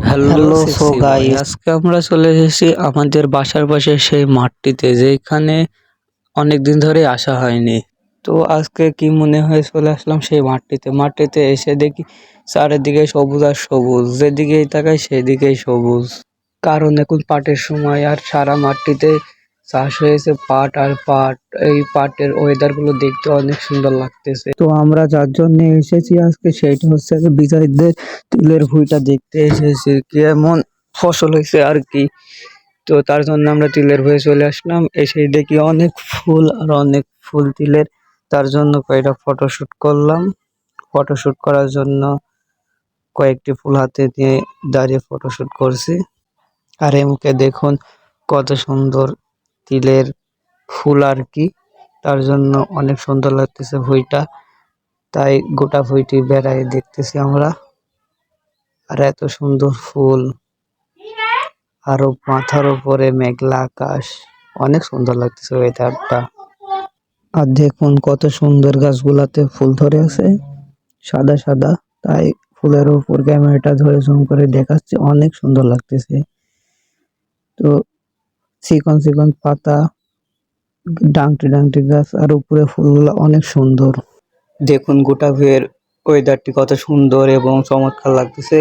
Hello so গাই guys আজকে আমরা চলে এসেছি আমাদের বাসার পাশে সেই মাঠটিতে যেখানে অনেকদিন ধরে আসা হয়নি। তো আজকে কি মনে হয়ে চলে আসলাম সেই মাঠটিতে। মাঠটিতে এসে দেখি চারিদিকে সবুজ আর সবুজ যেদিকেই তাকাই সেদিকেই সবুজ। কারণ এখন পাটের সময় আর সারা মাঠটিতে চাষ হয়েছে পাট আর পাট। এই পাটের ওয়েদারগুলো দেখতে অনেক সুন্দর লাগতেছে। তো আমরা যার জন্য এসেছি আজকে সেইটা হচ্ছে বিজয়ীদের তিলের ভুঁইটা দেখতে এসেছি। কেমন ফসল হয়েছে আর কি। তো তার জন্য আমরা তিলের ভুঁয়ে চলে আসলাম। এসে দেখি অনেক ফুল আর অনেক ফুল তিলের। তার জন্য কয়েকটা ফটোশ্যুট করলাম। ফটোশ্যুট করার জন্য কয়েকটি ফুল হাতে নিয়ে দাঁড়িয়ে ফটোশ্যুট করছি। আর এই মুখে দেখুন কত সুন্দর তিলের ফুল আর কি, তার জন্য অনেক সুন্দর লাগতেছে ভুঁইটা। তাই গোটা ভুঁইটি বেড়াই দেখতেছি আমরা। আর এত সুন্দর ফুল। আরও মাথার উপরে মেঘলা আকাশ। অনেক সুন্দর লাগতেছে ওয়েদারটা আর দেখুন কত সুন্দর গাছগুলাতে ফুল ধরে আছে। সাদা সাদা। তাই ফুলের উপর ক্যামেরাটা ধরে জুম করে দেখাচ্ছে। অনেক সুন্দর লাগতেছে। তো চিকন চিকন পাতা, ডাংটি ডাংটি গাছ, আর উপরে ফুলগুলো অনেক সুন্দর। দেখুন, গোটা ভুয়ের ওয়েদারটি কত সুন্দর এবং চমৎকার লাগতেছে।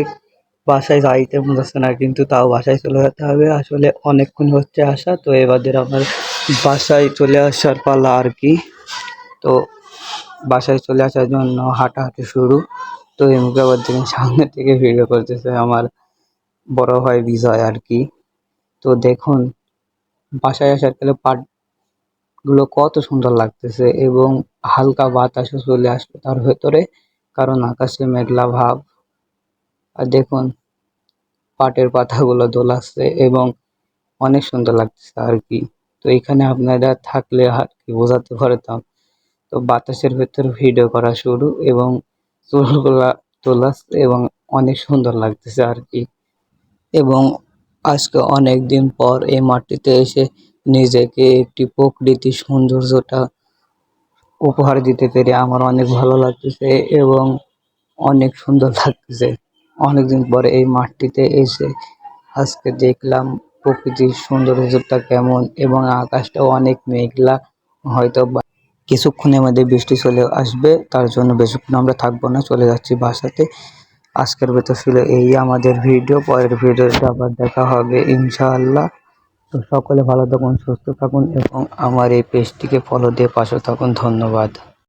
বাসায় যাইতে মন না, কিন্তু তাও বাসায় চলে যেতে হবে। আসলে অনেকক্ষণ হচ্ছে আসা, তো এবাদের আমার বাসায় চলে আসার পালা আর কি। তো বাসায় চলে আসার জন্য হাঁটাহাঁটি শুরু। তো এই মুখে আবার দেখুন, সামনে থেকে ভিডিও করতেছে আমার বড় ভাই বিজয় আর কি। তো দেখুন বাসায় আসার কালে পাটগুলো কত সুন্দর লাগতেছে এবং হালকা বাতাসও চলে আসলো তার ভেতরে, কারণ আকাশে মেঘলা ভাব। আর দেখুন, পাটের পাতাগুলো দোলাচ্ছে এবং অনেক সুন্দর লাগতেছে আর কি। তো এখানে আপনারা থাকলে আর কি বোঝাতে পারতাম। তো বাতাসের ভেতর ভিডিও করা শুরু এবং চুলগুলা তোলাচ্ছে এবং অনেক সুন্দর লাগতেছে আর কি। এবং আজকে অনেক দিন পর এই মাটিতে এসে নিজেকে একটি প্রকৃতির সৌন্দর্যটা উপহার দিতে পেরে আমার অনেক ভালো লাগতেছে এবং অনেক সুন্দর লাগতেছে। অনেকদিন পরে এই মাঠটিতে এসে আজকে দেখলাম প্রকৃতির সৌন্দর্যটা কেমন এবং আকাশটাও অনেক মেঘলা হয়তো কিছুক্ষণের মধ্যে বৃষ্টি চলে আসবে, তার জন্য বেশিক্ষণ আমরা থাকব না, চলে যাচ্ছি বাসাতে। আজকের ভেতর ছিল এই আমাদের ভিডিও, পরের ভিডিওতে আবার দেখা হবে ইনশাআল্লাহ। তো সকলে ভালো থাকুন, সুস্থ থাকুন এবং আমার এই পেজটিকে ফলো দিয়ে পাশে থাকুন। ধন্যবাদ।